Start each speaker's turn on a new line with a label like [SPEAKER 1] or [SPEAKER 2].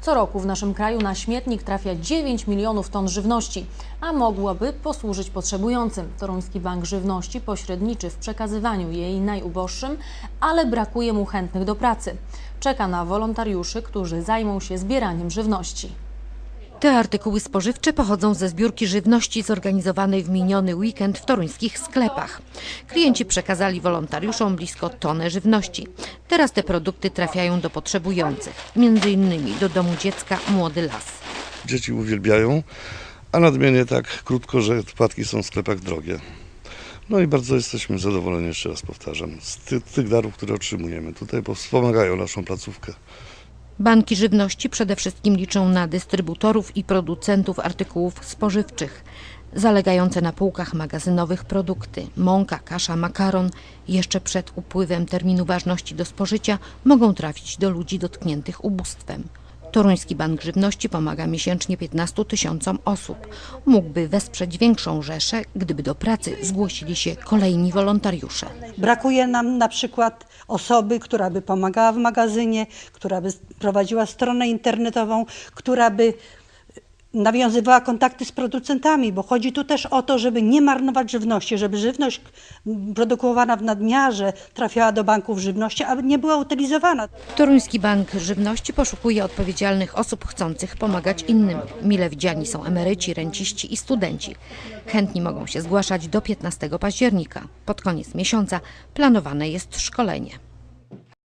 [SPEAKER 1] Co roku w naszym kraju na śmietnik trafia 9 milionów ton żywności, a mogłaby posłużyć potrzebującym. Toruński Bank Żywności pośredniczy w przekazywaniu jej najuboższym, ale brakuje mu chętnych do pracy. Czeka na wolontariuszy, którzy zajmą się zbieraniem żywności.
[SPEAKER 2] Te artykuły spożywcze pochodzą ze zbiórki żywności zorganizowanej w miniony weekend w toruńskich sklepach. Klienci przekazali wolontariuszom blisko tonę żywności. Teraz te produkty trafiają do potrzebujących, między innymi do domu dziecka Młody Las.
[SPEAKER 3] Dzieci uwielbiają, a nadmienię tak krótko, że płatki są w sklepach drogie. No i bardzo jesteśmy zadowoleni, jeszcze raz powtarzam, z ty, tych darów, które otrzymujemy. Tutaj wspomagają naszą placówkę.
[SPEAKER 2] Banki żywności przede wszystkim liczą na dystrybutorów i producentów artykułów spożywczych. Zalegające na półkach magazynowych produkty, mąka, kasza, makaron, jeszcze przed upływem terminu ważności do spożycia mogą trafić do ludzi dotkniętych ubóstwem. Toruński Bank Żywności pomaga miesięcznie 15 tysiącom osób. Mógłby wesprzeć większą rzeszę, gdyby do pracy zgłosili się kolejni wolontariusze.
[SPEAKER 4] Brakuje nam na przykład osoby, która by pomagała w magazynie, która by prowadziła stronę internetową, która by nawiązywała kontakty z producentami, bo chodzi tu też o to, żeby nie marnować żywności, żeby żywność produkowana w nadmiarze trafiała do banków żywności, aby nie była utylizowana.
[SPEAKER 2] Toruński Bank Żywności poszukuje odpowiedzialnych osób chcących pomagać innym. Mile widziani są emeryci, renciści i studenci. Chętni mogą się zgłaszać do 15 października. Pod koniec miesiąca planowane jest szkolenie.